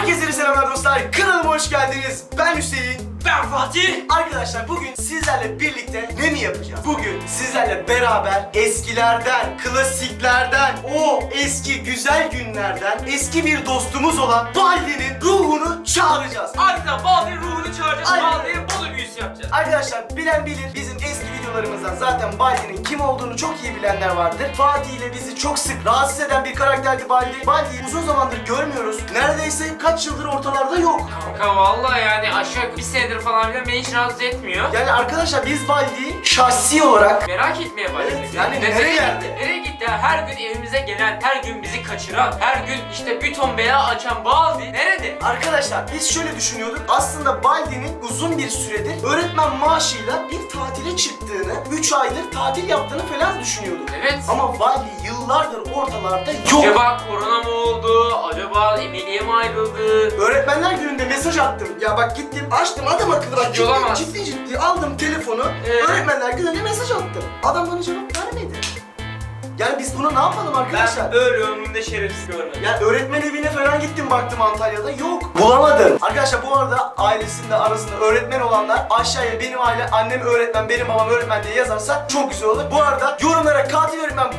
Herkese selamlar dostlar. Kanalıma hoş geldiniz. Ben Hüseyin. Ben Fatih. Arkadaşlar bugün sizlerle birlikte ne mi yapacağız? Bugün sizlerle beraber eskilerden, klasiklerden, o eski güzel günlerden eski bir dostumuz olan Baldi'nin ruhunu çağıracağız. Ardından Baldi'nin ruhunu çağıracağız. Aynen. Baldi'ye Bolu büyüsü yapacağız. Arkadaşlar bilen bilir bizim eski videolarımızdan zaten Baldi'nin kim olduğunu çok iyi bilenler vardır. Fatih ile bizi çok sık rahatsız eden bir karakterdi Baldi. Baldi'yi uzun zamandır görmüyoruz. Neredeyse kaç yıldır ortalarda yok. Kanka vallahi yani aşağı bir senedir falan bile beni hiç rahatsız etmiyor. Yani arkadaşlar biz Baldi'yi şahsi olarak Merak etmeye başladık. Evet, yani Nereye gitti? geldi? Nereye gitti? Her gün evimize gelen, her gün bizi kaçıran, her gün işte bir ton bela açan Baldi nerede? Arkadaşlar biz şöyle düşünüyorduk. Aslında Baldi'nin uzun bir süredir öğretmen maaşıyla bir tatile çıktığını, 3 aydır tatil yaptığını falan düşünüyorduk. Evet. Ama Baldi yıllardır ortalarda yok. Acaba korona mı oldu? Acaba Emeli'ye mi ayrıldı? Öğretmenler gününde mesaj attım. Ya bak gittim açtım adam akıllı bak Ciddi ciddi, ciddi ciddi aldım telefonu. Ee? Öğretmenler gününde mesaj attım. Adam bana cevap vermedi. Yani biz buna ne yapalım arkadaşlar? öyle ömrümde şerefsiz görmedim. Yani öğretmen evine falan gittim baktım Antalya'da yok. Bulamadım. Arkadaşlar bu arada ailesinde arasında öğretmen olanlar aşağıya benim aile annem öğretmen benim babam öğretmen diye yazarsa çok güzel olur. Bu arada yorumlara katil öğretmen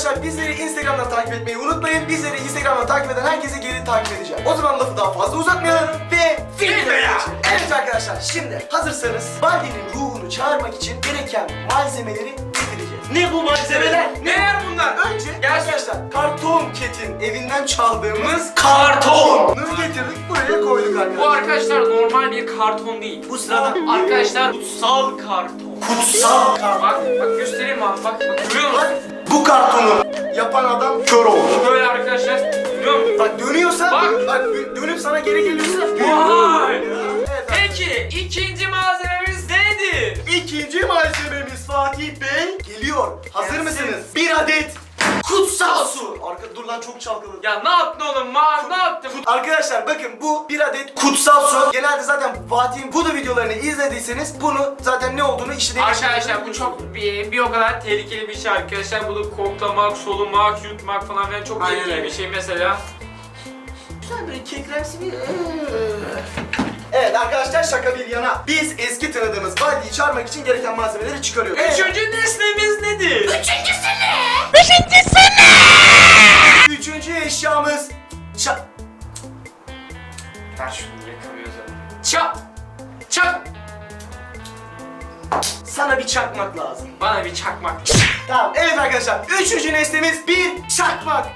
arkadaşlar bizleri Instagram'dan takip etmeyi unutmayın. Bizleri Instagram'dan takip eden herkese geri takip edeceğim. O zaman lafı daha fazla uzatmayalım ve videoya. Evet arkadaşlar şimdi hazırsanız Baldi'nin ruhunu çağırmak için gereken malzemeleri getireceğiz. Ne bu malzemeler? Neler bunlar? Önce arkadaşlar karton ketin evinden çaldığımız karton. kartonu getirdik buraya koyduk arkadaşlar. Bu arkadaşlar normal bir karton değil. Bu sırada Arkadaşlar kutsal karton. kutsal karton. Bak bak göstereyim abi bak bak görüyor musun? Bu kartonu yapan adam kör oldu. Böyle arkadaşlar? Bak dönüyorsa, Bak. bak, dö- dönüp sana geri geliyorsa. Vay. Peki ikinci malzememiz nedir? İkinci malzememiz Fatih Bey geliyor. Hazır Gelsin. mısınız? Bir adet kutsal su. Arka dur lan çok çalkaladı. Ya ne yaptın oğlum? Ma ne yaptın? Arkadaşlar bakın bu bir adet kutsal su. Genelde zaten Fatih'in Buda videolarını izlediyseniz bunu zaten ne olduğunu işte Arkadaşlar bu çok bir, bir o kadar tehlikeli bir şey arkadaşlar. Bunu koklamak, solumak, yutmak falan filan çok Aynen tehlikeli öyle. bir şey mesela. Güzel böyle kekremsi bir... Evet arkadaşlar şaka bir yana. Biz eski tanıdığımız Baldi'yi çağırmak için gereken malzemeleri çıkarıyoruz. Üçüncü nesnemiz nedir? Üçüncü eşyamız... Ça... Ver şunu yakamıyoruz ama. Çak! Çak! Sana bir çakmak lazım. Bana bir çakmak. Tamam evet arkadaşlar. Üçüncü nesnemiz bir çakmak.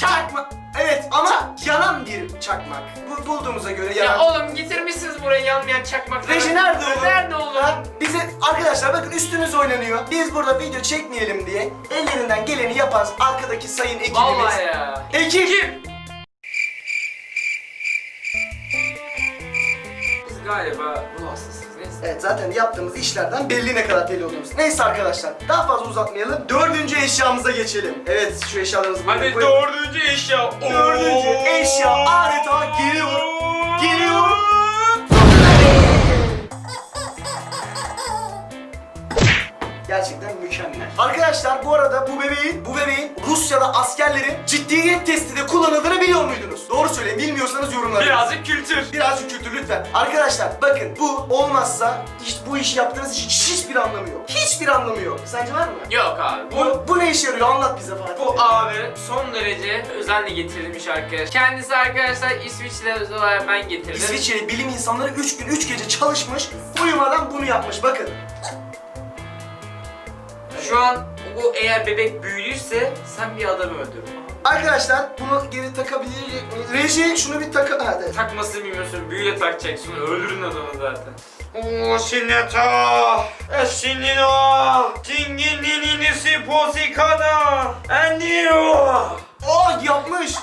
Çakmak. Evet ama yanan bir çakmak. Bu bulduğumuza göre yanan. Ya oğlum getirmişsiniz buraya yanmayan çakmakları. Reji nerede oğlum? Nerede oğlum? Ha? Bize arkadaşlar bakın üstümüz oynanıyor. Biz burada video çekmeyelim diye ellerinden geleni yapan arkadaki sayın ekibimiz. Vallahi ya. Ekip. Kim? Galiba bu hastasıyız. Neyse. Evet zaten yaptığımız işlerden belli ne kadar deli olduğumuz. Neyse arkadaşlar daha fazla uzatmayalım. Dördüncü eşyamıza geçelim. Evet şu eşyalarımızı buraya Hadi koyalım. dördüncü eşya. Dördüncü eşya adeta geliyor. Geliyor. Gerçekten mükemmel. Arkadaşlar bu arada bu bebeğin, bu bebeğin Rusya'da askerlerin ciddiyet testinde kullanıldığını biliyor muydunuz? Doğru söyleyin. Bilmiyorsanız yorumlara. Birazcık kültür. Birazcık kültür lütfen. Arkadaşlar bakın bu olmazsa hiç bu işi yaptığınız için hiçbir anlamı yok. Hiçbir anlamı yok. Sence var mı? Yok abi. Bu Bu, bu ne işe yarıyor? Anlat bize Fatih. bu abi son derece özenle getirilmiş arkadaş. Kendisi arkadaşlar İsviçre olarak ben getirdim. İsviçreli bilim insanları 3 gün 3 gece çalışmış, uyumadan bunu yapmış. Bakın. Şu an bu eğer bebek büyüdüyse sen bir adamı öldür. Arkadaşlar bunu geri takabilir miyiz? Reji şunu bir taka... Ha, evet. Takmasını bilmiyorsun, büyüyle takacaksın, öldürün adamı zaten. Oshineta, Eshinino, Tinginini Siposikana, Endio. Oh yapmış.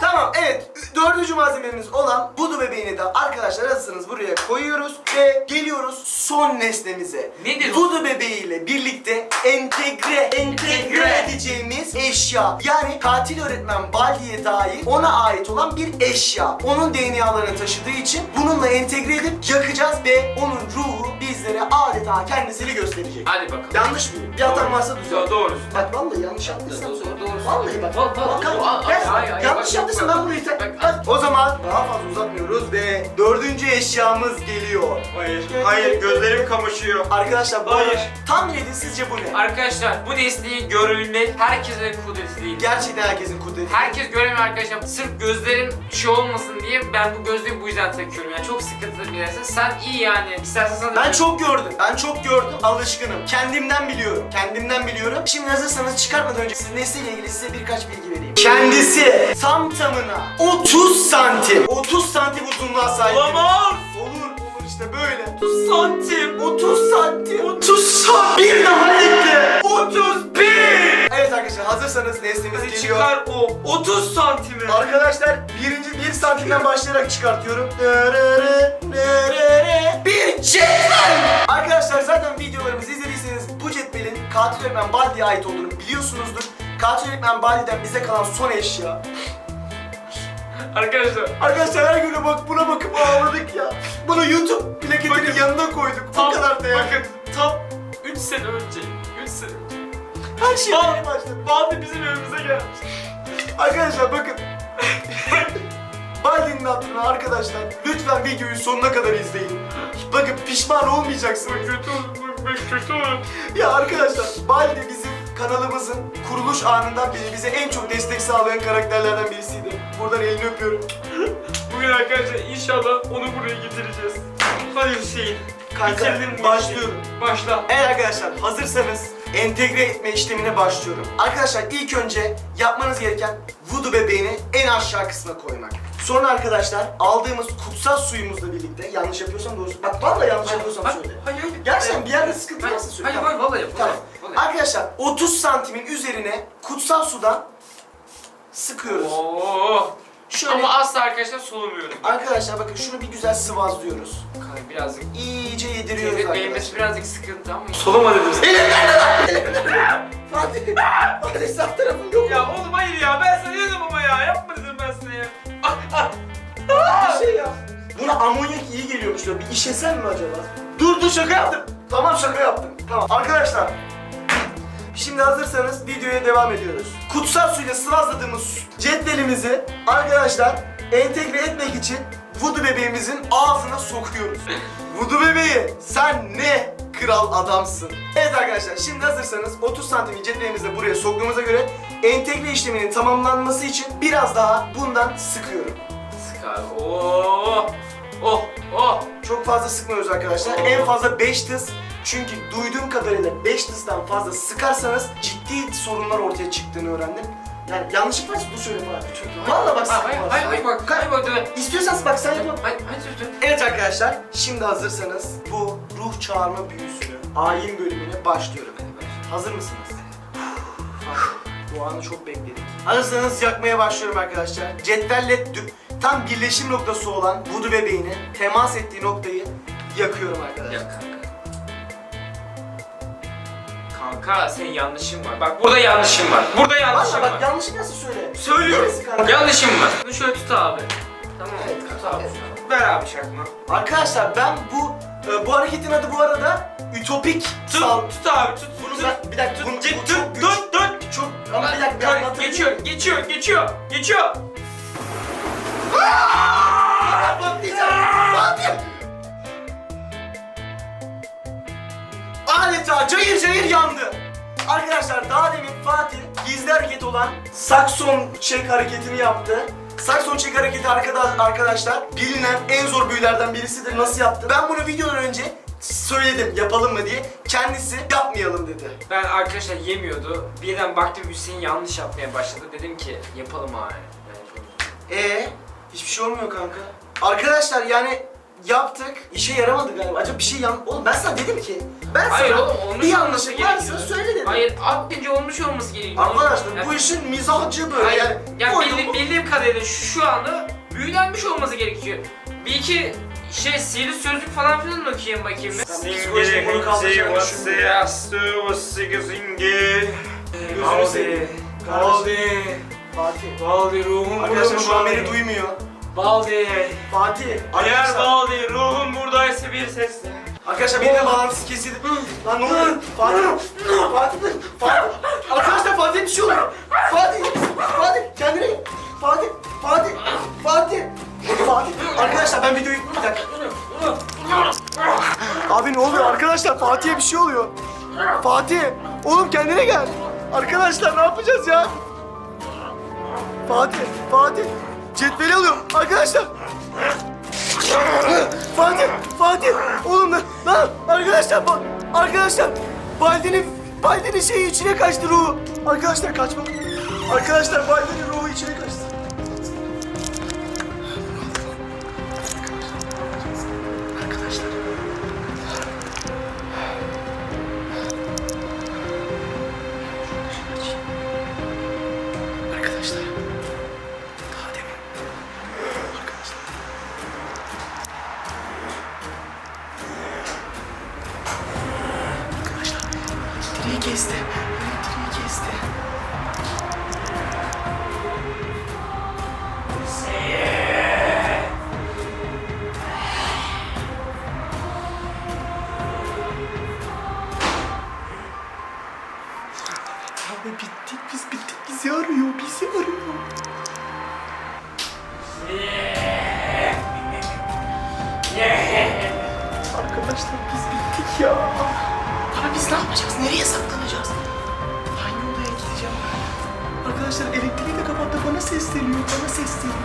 Tamam evet dördüncü malzememiz olan budu bebeğini de arkadaşlar hazırsanız buraya koyuyoruz ve geliyoruz son nesnemize. Nedir o? Budu bebeğiyle birlikte entegre entegre edeceğimiz eşya. Yani katil öğretmen Baldi'ye dair ona ait olan bir eşya. Onun DNA'larını taşıdığı için bununla entegre edip yakacağız ve onun ruhu bizlere adeta kendisini gösterecek. Hadi bakalım. Yanlış mıyım? Bir hatam varsa düzelt. Doğru. Doğru. Bak vallahi yanlış yaptıysam Doğru, söyle. doğru. Vallahi bak. Bak, vallahi. bak, Ay, gel. ay, ay, Yanlış bak, yaptıysam bak, ben bunu iter. bak, Hadi. O zaman daha fazla uzatmıyoruz ve dördüncü eşyamız geliyor. Hayır, hayır gözlerim kamaşıyor. Arkadaşlar bu Hayır. arada tahmin edin sizce bu ne? Arkadaşlar bu nesneyi görebilmek herkese kudreti değil. Gerçekten herkesin kudreti. Herkes göremiyor arkadaşlar. Sırf gözlerim şey olmasın diye ben bu gözlüğü bu yüzden takıyorum. Yani çok sıkıntılı bir nesne. Sen iyi yani. İstersen sana... Ben çok gördüm. Ben çok gördüm. Alışkınım. Kendimden biliyorum. Kendimden biliyorum. Şimdi hazırsanız çıkartmadan önce siz nesneyle ilgili size birkaç bilgi vereyim. Kendisi tam tamına 30 santim. 30 santim uzunluğa sahip. Olamaz. Olur olur işte böyle. 30 santim. 30 santim. 30 santim. Bir daha ekle. 31. Evet arkadaşlar hazırsanız nesnemiz Hadi geliyor. çıkar o 30 santimi. Arkadaşlar birinci bir santimden başlayarak çıkartıyorum. Dırırı, dırırı. Bir cetvel. Arkadaşlar zaten videolarımızı izlediyseniz bu cetvelin katil öğretmen Baldi'ye ait olduğunu biliyorsunuzdur. Katil öğretmen Baldi'den bize kalan son eşya. Arkadaşlar Arkadaşlar her gün bak buna bakıp ağladık ya. Bunu YouTube plaketinin Bakın. yanına koyduk. Bu tam, kadar değerli. bakın tam 3 sene önce 3 sene Her şey yeni başladı. Bandi bizim evimize gelmiş. Arkadaşlar bakın. Baldi'nin hatırına arkadaşlar lütfen videoyu sonuna kadar izleyin. Bakın pişman olmayacaksınız. Kötü olur, kötü olur. Ya arkadaşlar Baldi bizim kanalımızın kuruluş anından beri bize en çok destek sağlayan karakterlerden birisiydi. Buradan elini öpüyorum. Bugün arkadaşlar inşallah onu buraya getireceğiz. Hadi Hüseyin. Kanka başlıyorum. Başla. Evet arkadaşlar hazırsanız entegre etme işlemine başlıyorum. Arkadaşlar ilk önce yapmanız gereken voodoo bebeğini en aşağı kısma koymak. Sonra arkadaşlar aldığımız kutsal suyumuzla birlikte yanlış yapıyorsam doğrusu. Bak vallahi yanlış yapıyorsam Hayır, söyle. hayır, hayır. Gerçekten bir yerde sıkıntı varsa söyle. hayır, hayır, vallahi yap, Tamam. vallahi. Arkadaşlar 30 santimin üzerine kutsal sudan sıkıyoruz. Oo. Şöyle Ama asla arkadaşlar solumuyoruz. Arkadaşlar bakın şunu bir güzel sıvazlıyoruz. Kanka birazcık İyice yediriyoruz Evet, arkadaşlar. beğenmesi birazcık sıkıntı ama Soluma dedim sana. Fatih, Fatih sağ tarafım yok. Ya oğlum hayır ya ben sana dedim ama ya yapma dedim ben sana ya. Ah, ah. Bir şey yap. Buna amonyak iyi geliyormuş diyor. Bir işesem mi acaba? Dur dur şaka yaptım. Tamam şaka yaptım. Tamam arkadaşlar. Şimdi hazırsanız videoya devam ediyoruz. Kutsal suyla sıvazladığımız cetvelimizi arkadaşlar entegre etmek için Voodoo bebeğimizin ağzına sokuyoruz. Voodoo bebeği sen ne kral adamsın. Evet arkadaşlar şimdi hazırsanız 30 santim cetvelimizi de buraya soktuğumuza göre entegre işleminin tamamlanması için biraz daha bundan sıkıyorum. sık abi. Oo. Oh, oh. Çok fazla sıkmıyoruz arkadaşlar. En fazla 5 tıs. Çünkü duyduğum kadarıyla 5 tıstan fazla sıkarsanız ciddi sorunlar ortaya çıktığını öğrendim. Yani yanlışlık varsa dur söyle bana. Valla bak Hayır, sıkma. hayır, hayır bak. Hayır bak. dur. İstiyorsanız bak sen yapalım. Hayır, hayır. Evet arkadaşlar şimdi hazırsanız bu ruh çağırma büyüsünü ayin bölümüne başlıyorum. Hazır mısınız? bu anı çok bekledik. Hazırsanız yakmaya başlıyorum arkadaşlar. Cetvelle dü- tam birleşim noktası olan Voodoo bebeğine temas ettiği noktayı yakıyorum arkadaşlar. Ya kanka. Kanka senin yanlışın var. Bak burada yanlışın var. Burada yanlışın Valla var. bak yanlış nasıl söyle. Söylüyorum. Neresi kanka? Yanlışım var. Bunu şöyle tut abi. Tamam. Evet, tut abi. evet. Ver abi çakma. Arkadaşlar ben bu e, bu hareketin adı bu arada ütopik Tut, sal. tut abi tut. Bunu tut. ben bir dakika bunu, Tut, bu tut, çok güç. tut, tut. Çok ama bir dakika bir anlatayım. geçiyor, geçiyor, geçiyor, geçiyor. Patlayacağım. Adeta cayır cayır yandı. Arkadaşlar daha demin Fatih gizli hareket olan sakson çek hareketini yaptı. Sakson çek hareketi arkada, arkadaşlar bilinen en zor büyülerden birisidir. Nasıl yaptı? Ben bunu videodan önce söyledim yapalım mı diye. Kendisi yapmayalım dedi. Ben arkadaşlar yemiyordu. Birden baktım Hüseyin yanlış yapmaya başladı. Dedim ki yapalım abi. Yani yapalım. Ee, hiçbir şey olmuyor kanka. Arkadaşlar yani yaptık. işe yaramadı galiba. Acaba bir şey yan... Oğlum ben sana dedim ki. Ben Hayır sana oğlum olmuş bir olması yanlışlık varsa gerekiyor. söyle dedim. Hayır atınca olmuş olması gerekiyor. Arkadaşlar bu işin mizahcı böyle Hayır, yani. ya Koydum bildi- bu- bildiğim kadarıyla şu, şu anda büyülenmiş olması gerekiyor. Bir iki şey sihirli sözlük falan filan okuyayım bakayım. Ben psikolojim bunu kaldıracağını düşünmüyorum. Gözünü seveyim. Baldi. Fatih. Baldi ruhum Arkadaşlar şu an beni duymuyor. Baldi. Fatih. Eğer Arkadaşlar, Baldi ruhum buradaysa bir sesle. arkadaşlar benim de bağlantısı kesildi. Lan ne oluyor? Fatih. Fatih. Fatih. Arkadaşlar Fatih bir şey oluyor. Fatih. Fatih kendine gel. Fatih. Fatih. Fatih. Fatih. Arkadaşlar ben videoyu bir dakika. Abi ne oluyor arkadaşlar? Fatih'e bir şey oluyor. Fatih. Oğlum kendine gel. Arkadaşlar ne yapacağız ya? Fatih. Fatih. Cetveli alıyor. Arkadaşlar. Fatih, Fatih, oğlum lan, lan arkadaşlar, ba- arkadaşlar, Baldi'nin, Baldi'nin şeyi içine kaçtı ruhu. Arkadaşlar kaçma. Arkadaşlar Baldi'nin ruhu Abi bittik biz bittik bizi arıyor bizi arıyor. Arkadaşlar biz bittik ya. Abi biz ne yapacağız? Nereye saklanacağız? Hangi odaya gideceğim? Arkadaşlar elektriği de kapattı. Bana sesleniyor. Bana sesleniyor.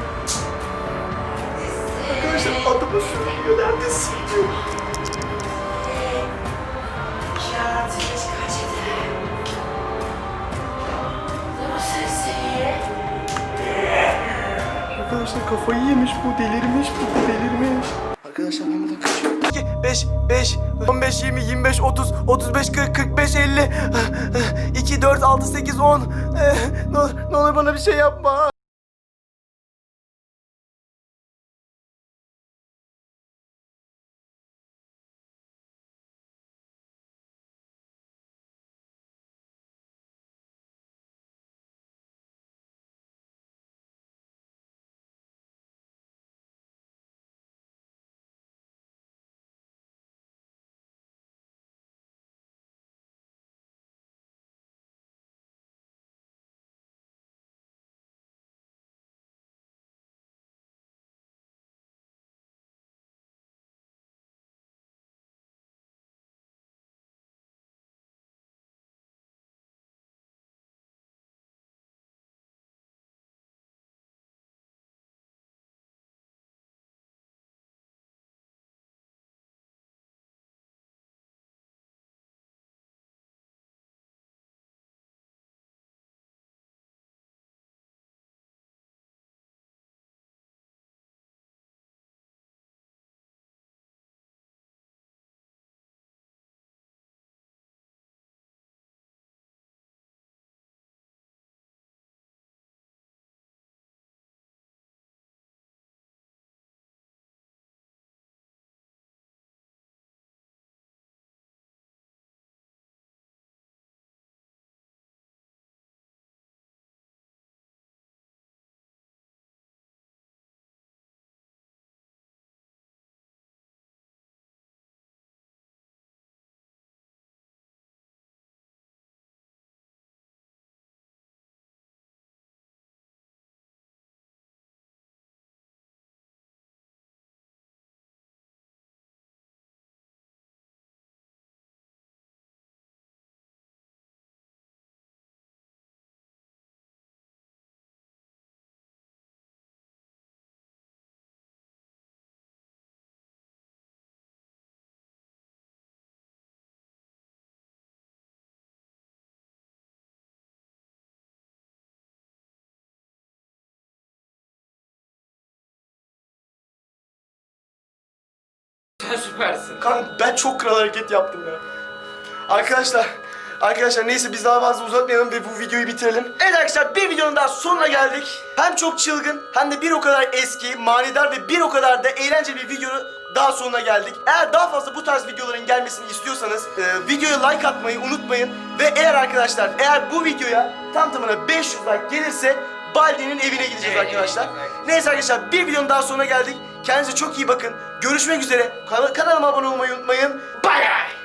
Arkadaşlar adımı söylüyor. Neredesin diyor. Arkadaşlar kafayı yemiş bu, delirmiş bu, delirmiş. Arkadaşlar ben buradan kaçıyorum. 2, 5, 5, 15, 20, 25, 30, 35, 40, 45, 50, 2, 4, 6, 8, 10. Ne olur, ne olur bana bir şey yapma. Sen süpersin. Kanka ben çok kral hareket yaptım ya. Arkadaşlar, arkadaşlar neyse biz daha fazla uzatmayalım ve bu videoyu bitirelim. Evet arkadaşlar bir videonun daha sonuna geldik. Hem çok çılgın hem de bir o kadar eski, manidar ve bir o kadar da eğlenceli bir video daha sonuna geldik. Eğer daha fazla bu tarz videoların gelmesini istiyorsanız e, videoya like atmayı unutmayın. Ve eğer arkadaşlar eğer bu videoya tam tamına 500 like gelirse Baldi'nin evine gideceğiz arkadaşlar. Neyse arkadaşlar bir videonun daha sonuna geldik. Kendinize çok iyi bakın. Görüşmek üzere. Kana- kanalıma abone olmayı unutmayın. Bay bay.